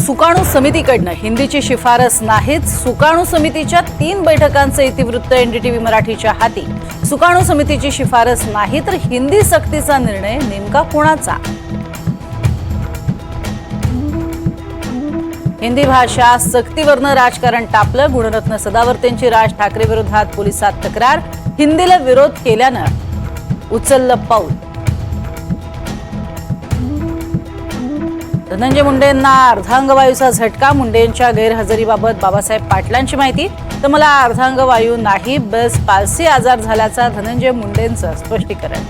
सुकाणू समितीकडनं हिंदीची शिफारस नाहीच सुकाणू समितीच्या तीन बैठकांचं इतिवृत्त एनडीटीव्ही मराठीच्या हाती. सुकाणू समितीची शिफारस नाही तर हिंदी सक्तीचा निर्णय नेमका कोणाचा? हिंदी भाषा सक्तीवरनं राजकारण टापलं. गुणरत्न सदावर्तेंची राज ठाकरे विरोधात पोलिसात तक्रार. हिंदीला विरोध केल्यानं उचललं पाऊल. धनंजय मुंडेंना अर्धांगवायूचा झटका मुंडेंच्या गैरहजेरीबाबत बाबासाहेब पाटलांची माहिती. तर मला अर्धांगवायू नाही बस पालसी आजार झाल्याचा धनंजय मुंडेंचं स्पष्टीकरण.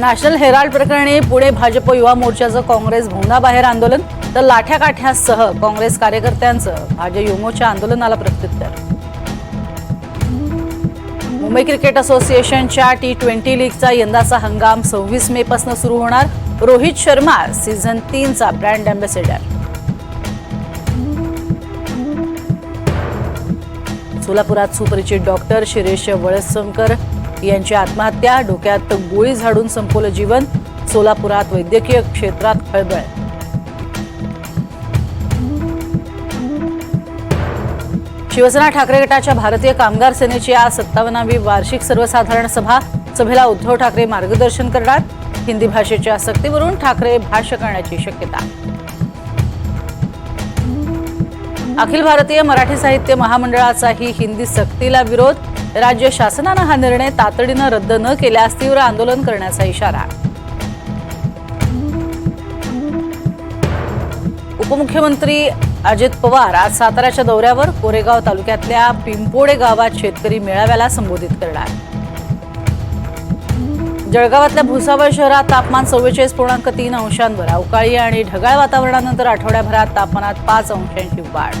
नॅशनल हेराल्ड प्रकरणी पुणे भाजप युवा मोर्चाचं काँग्रेस भवनाबाहेर आंदोलन तर लाठ्याकाठ्यासह काँग्रेस कार्यकर्त्यांचं भाजप युमोच्या आंदोलनाला प्रत्युत्तर. मुंबई क्रिकेट असोसिएशनच्या टी ट्वेंटी लीगचा यंदाचा हंगाम सव्वीस मे पासून सुरू होणार. रोहित शर्मा सीझन तीनचा ब्रँड अँबॅसेडर सोलापुरात सुपरिचित डॉक्टर शिरीष वळसंकर यांची आत्महत्या डोक्यात गोळी झाडून संपवलं जीवन. सोलापुरात वैद्यकीय क्षेत्रात खळबळ. शिवसेना ठाकरे गटाच्या भारतीय कामगार सेनेची आज सत्तावन्नावी वार्षिक सर्वसाधारण सभा. सभेला उद्धव ठाकरे मार्गदर्शन करणार. हिंदी भाषेच्या सक्तीवरून ठाकरे भाष्य करण्याची शक्यता. अखिल भारतीय मराठी साहित्य महामंडळाचाही हिंदी सक्तीला विरोध. राज्य शासनानं हा निर्णय तातडीनं रद्द न केल्यास तीव्र आंदोलन करण्याचा इशारा. उपमुख्यमंत्री अजित पवार आज साताऱ्याच्या दौऱ्यावर कोरेगाव तालुक्यातल्या पिंपोडे गावात शेतकरी मेळाव्याला संबोधित करणार. जळगावातल्या भुसावळ शहरात तापमान चव्वेचाळीस पूर्णांक तीन अंशांवर अवकाळी आणि ढगाळ वातावरणानंतर आठवड्याभरात तापमानात पाच अंशांची वाढ.